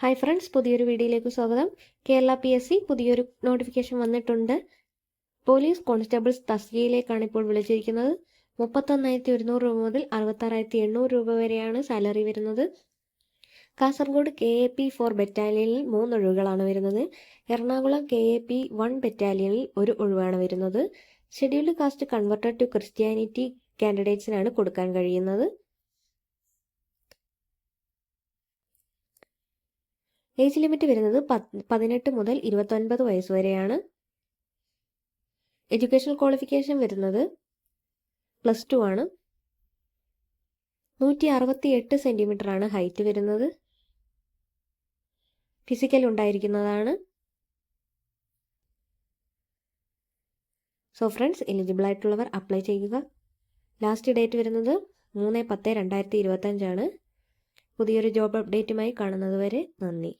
Hi friends പുതിയൊരു വീഡിയോയിലേക്ക് സ്വാഗതം. കേരള പി എസ് സി പുതിയൊരു നോട്ടിഫിക്കേഷൻ വന്നിട്ടുണ്ട്. പോലീസ് കോൺസ്റ്റബിൾസ് തസ്തികയിലേക്കാണ് ഇപ്പോൾ വിളിച്ചിരിക്കുന്നത്. മുപ്പത്തൊന്നായിരത്തി ഒരുന്നൂറ് രൂപ മുതൽ അറുപത്താറായിരത്തി എണ്ണൂറ് രൂപ വരെയാണ് സാലറി വരുന്നത്. Kasaragod K A P four ബറ്റാലിയനിൽ മൂന്ന് ഒഴിവുകളാണ് വരുന്നത്. Ernakulam K A P one ബറ്റാലിയനിൽ ഒരു ഒഴിവാണ് വരുന്നത്. Scheduled caste converted to Christianity കാൻഡിഡേറ്റ്സിനാണ് കൊടുക്കാൻ കഴിയുന്നത്. ഏജ് ലിമിറ്റ് വരുന്നത് പതിനെട്ട് മുതൽ ഇരുപത്തൊൻപത് വയസ്സ് വരെയാണ്. എഡ്യൂക്കേഷണൽ ക്വാളിഫിക്കേഷൻ വരുന്നത് പ്ലസ് ടു ആണ്. നൂറ്റി അറുപത്തി എട്ട് സെന്റിമീറ്റർ ആണ് ഹൈറ്റ് വരുന്നത്. ഫിസിക്കൽ ഉണ്ടായിരിക്കുന്നതാണ്. സോ ഫ്രണ്ട്സ് എലിജിബിൾ ആയിട്ടുള്ളവർ അപ്ലൈ ചെയ്യുക. ലാസ്റ്റ് ഡേറ്റ് വരുന്നത് മൂന്ന് പത്ത് രണ്ടായിരത്തി ഇരുപത്തഞ്ചാണ്. പുതിയൊരു ജോബ് അപ്ഡേറ്റുമായി കാണുന്നതുവരെ നന്ദി.